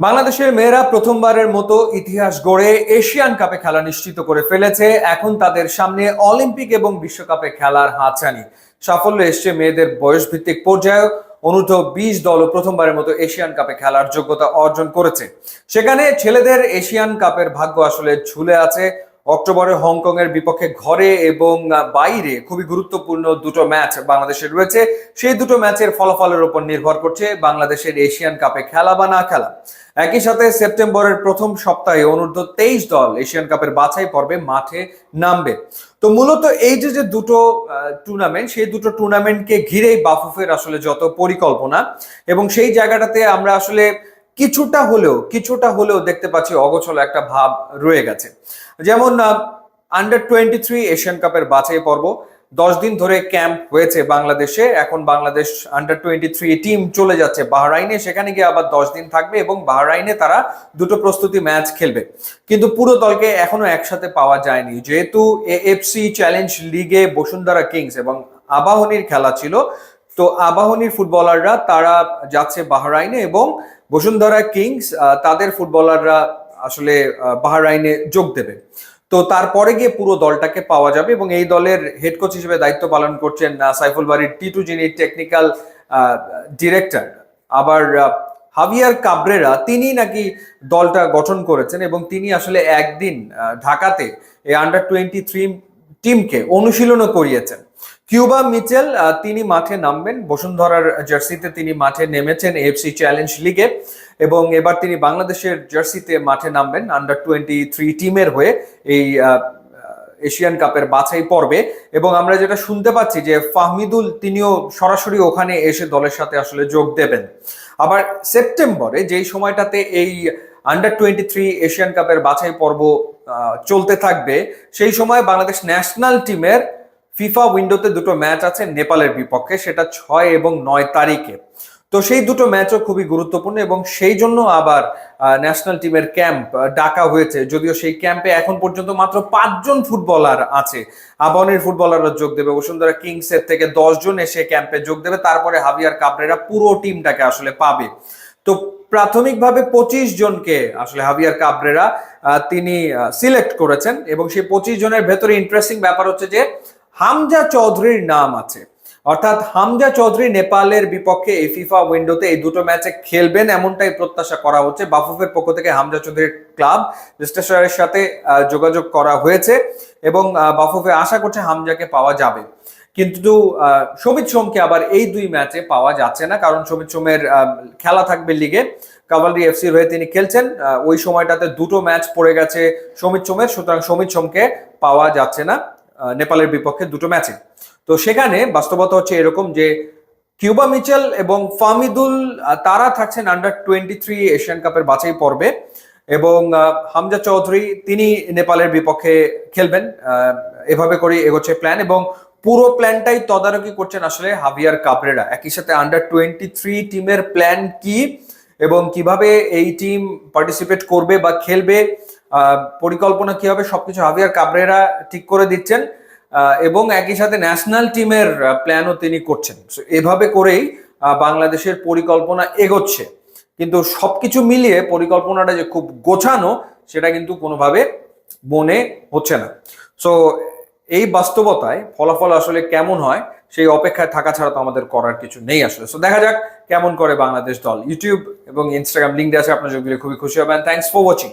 বাংলাদেশের মেয়েরা প্রথমবারের মতো ইতিহাস গড়ে এশিয়ান কাপে খেলা নিশ্চিত করে ফেলেছে। এখন তাদের সামনে অলিম্পিক এবং বিশ্বকাপে খেলার হাতছানি। সাফল্য এসছে মেয়েদের বয়স ভিত্তিক পর্যায়ে অনূর্ধ্ব বিশ দলও প্রথমবারের মতো এশিয়ান কাপে খেলার যোগ্যতা অর্জন করেছে। সেখানে ছেলেদের এশিয়ান কাপের ভাগ্য আসলে ঝুলে আছে অক্টোবরে হংকং এর বিপক্ষে ঘরে এবং বাইরে খুবই গুরুত্বপূর্ণ দুটো ম্যাচ বাংলাদেশের রয়েছে। সেই দুটো ম্যাচের ফলাফলের উপর নির্ভর করছে বাংলাদেশের এশিয়ান কাপে খেলা বা না খেলা। একই সাথে সেপ্টেম্বরের প্রথম সপ্তাহে অনূর্ধ্ব তেইশ দল এশিয়ান কাপের বাছাই পর্বে মাঠে নামবে। তো মূলত এই যে যে দুটো টুর্নামেন্ট সেই দুটো টুর্নামেন্টকে ঘিরেই বাফুফের আসলে যত পরিকল্পনা এবং সেই জায়গাটাতে আমরা আসলে কিছুটা হলেও কিছুটা হলেও দেখতে পাচ্ছি অগোছল একটা ভাব রয়ে গেছে। যেমন আন্ডার টোয়েন্টি থ্রি এশিয়ান কাপের বাছাই পর্ব, দশ দিন ধরে ক্যাম্প হয়েছে বাংলাদেশে, এখন Bangladesh under twenty three team চলে যাচ্ছে বাহরাইনে, সেখানে গিয়ে আবার দশ দিন থাকবে এবং বাহরাইনে তারা দুটো প্রস্তুতি ম্যাচ খেলবে। কিন্তু পুরো দলকে এখনও একসাথে পাওয়া যায়নি। যেহেতু এএফসি চ্যালেঞ্জ লিগে বসুন্ধরা কিংস এবং আবাহনীর খেলা ছিল তো আবাহনীর ফুটবলাররা, তারা যাচ্ছে বাহরাইনে এবং বসুন্ধরা কিংস তাদের ফুটবলাররা আসলে বাহরাইনে যোগ দেবে। তো তারপরে গিয়ে পুরো দলটাকে পাওয়া যাবে এবং এই দলের হেড কোচ হিসেবে দায়িত্ব পালন করছেন সাইফুল বাড়ির টিটু যিনি টেকনিক্যাল ডিরেক্টর আবার হাভিয়ার কাবরেরা তিনি নাকি দলটা গঠন করেছেন এবং তিনি আসলে একদিন ঢাকাতে এই আন্ডার টোয়েন্টি থ্রি টিমকে অনুশীলনও করিয়েছেন। কিউবা মিচেল তিনি মাঠে নামবেন। বসুন্ধরার জার্সিতে তিনি মাঠে নেমেছেন এফসি চ্যালেঞ্জ লিগে এবং এবার তিনি বাংলাদেশের জার্সিতে মাঠে নামবেন আন্ডার টোয়েন্টি থ্রি টিমের হয়ে এই এশিয়ান কাপের বাছাই পর্বে। এবং আমরা যেটা শুনতে পাচ্ছি যে ফাহমিদুল, তিনিও সরাসরি ওখানে এসে দলের সাথে আসলে যোগ দেবেন। আবার সেপ্টেম্বরে যেই সময়টাতে এই আন্ডার টোয়েন্টি থ্রি এশিয়ান কাপের বাছাই পর্ব চলতে থাকবে, সেই সময় বাংলাদেশ ন্যাশনাল টিমের ফিফা উইন্ডোতে দুটো ম্যাচ আছে নেপালের বিপক্ষে, সেটা ছয় এবং নয় তারিখে। তো সেই দুটো ম্যাচও খুবই গুরুত্বপূর্ণ এবং সেই জন্য আবার ন্যাশনাল টিমের ক্যাম্প ডাকা হয়েছে। যদিও সেই ক্যাম্পে এখন পর্যন্ত মাত্র পাঁচজন ফুটবলার আছে। আবাহনীর ফুটবলাররা যোগ দেবে। বসুন্ধরা কিংসের থেকে দশজন এসে ক্যাম্পে যোগ দেবে। তারপরে হাবিয়ার কাবরেরা পুরো টিমটাকে আসলে পাবে। তো প্রাথমিকভাবে পঁচিশ জনকে আসলে হাবিয়ার কাবরেরা তিনি সিলেক্ট করেছেন এবং সেই পঁচিশ জনের ভেতরে ইন্টারেস্টিং ব্যাপার হচ্ছে যে হামজা চৌধুরীর নাম আছে। অর্থাৎ হামজা চৌধুরী নেপালের বিপক্ষে এই ফিফা উইন্ডোতে এই দুটো ম্যাচে খেলবেন এমনটাই প্রত্যাশা করা হচ্ছে। বাফুফের পক্ষ থেকে হামজা চৌধুরীর ক্লাব লেস্টারশায়ারের সাথে যোগাযোগ করা হয়েছে এবং বাফুফে আশা করছে হামজাকে পাওয়া যাবে। কিন্তু সমিত সোমকে আবার এই দুই ম্যাচে পাওয়া যাচ্ছে না। কারণ সমিত সোমের খেলা থাকবে লিগে কাভালরি এফসির হয়ে তিনি খেলছেন। ওই সময়টাতে দুটো ম্যাচ পড়ে গেছে সমিত সোমের। সুতরাং সমিত সোমকে পাওয়া যাচ্ছে না। নেপালের বিপক্ষে দুটো ম্যাচে। তো সেখানে বাস্তবতা হচ্ছে এরকম যে কিউবা মিচেল এবং ফামিদুল তারা থাকছেন আন্ডার টোয়েন্টি থ্রি এশিয়ান কাপের বাছাই পর্বে এবং হামজা চৌধুরী, তিনি নেপালের বিপক্ষে খেলবেন এভাবে করে এগোচ্ছে প্ল্যান এবং পুরো প্ল্যানটাই তদারকি করছেন আসলে হাভিয়ার কাবরেরা। একই সাথে আন্ডার টোয়েন্টি থ্রি টিমের প্ল্যান কি এবং কীভাবে এই টিম পার্টিসিপেট করবে বা খেলবে পরিকল্পনা কি হবে, সবকিছু হাভিয়ার কাবরেরা ঠিক করে দিচ্ছেন এবং একই সাথে ন্যাশনাল টিমের প্ল্যানও তিনি করছেন। এভাবে করেই বাংলাদেশের পরিকল্পনা এগোচ্ছে। কিন্তু সবকিছু মিলিয়ে পরিকল্পনাটা যে খুব গোছানো, সেটা কিন্তু কোনোভাবে মনে হচ্ছে না। সো এই বাস্তবতায় ফলাফল আসলে কেমন হয়, সেই অপেক্ষায় থাকা ছাড়া তো আমাদের করার কিছু নেই আসলে। সো দেখা যাক কেমন করে বাংলাদেশ দল ইউটিউব এবং ইনস্টাগ্রাম লিঙ্ক দিয়ে আছে, আপনার যোগ খুবই খুশি হবেন। Thanks for watching